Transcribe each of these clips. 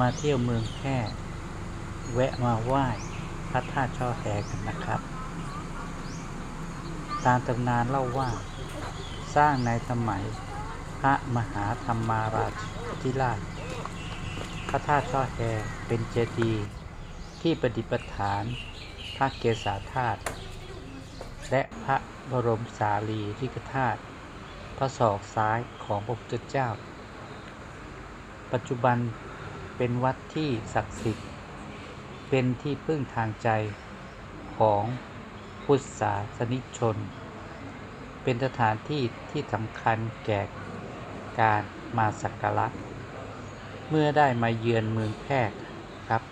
มาเที่ยวเมืองแพร่แวะมาไหว้พระธาตุช่อแฮกันนะครับ ตามตำนานเล่าว่าสร้างในสมัยพระมหาธรรมาราธิราช พระธาตุช่อแฮเป็นเจดีย์ที่ประดิษฐานพระเกศาธาตุและพระบรมสารีริกธาตุพระศอกซ้ายของพระพุทธเจ้า ปัจจุบัน เป็นวัดที่ศักดิ์สิทธิ์ เป็นที่พึ่งทางใจของพุทธศาสนิกชน เป็นสถานที่ที่สำคัญแก่การมาสักการะ เมื่อได้มาเยือนเมืองแพร่ครับ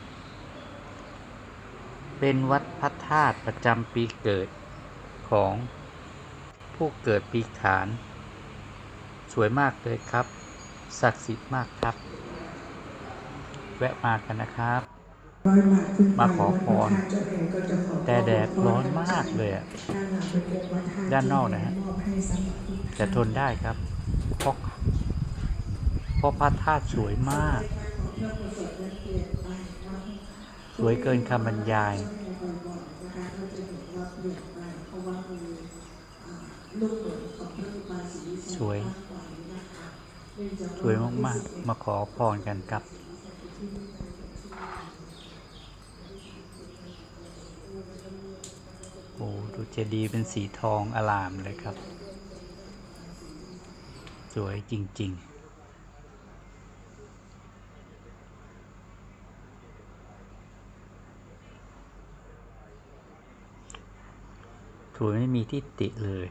เป็นวัดพระธาตุประจำปีเกิดของผู้เกิดปีขาน สวยมากเลยครับ ศักดิ์สิทธิ์มากครับ แวะมากันนะครับร้อยบาทขึ้นไปมาขอพรวัดพระธาตุเจ้าแห่งก็จะขอแต่แดดขพร้อนมากเลยอะด้านหลังเป็นองค์พระธตุด้านนอกนะฮะมอบให้สำหรับทุกท่านแต่ทนได้ครับเพราะเพราะพระธาตุสวยมาก สวยเกินคำบรรยายสวย สวยมาก ๆ มาขอพรกันครับ โอ้ดูเจดีย์เป็นสีทองอลามเลยครับ สวยจริงๆสวยไม่มีที่ติเลย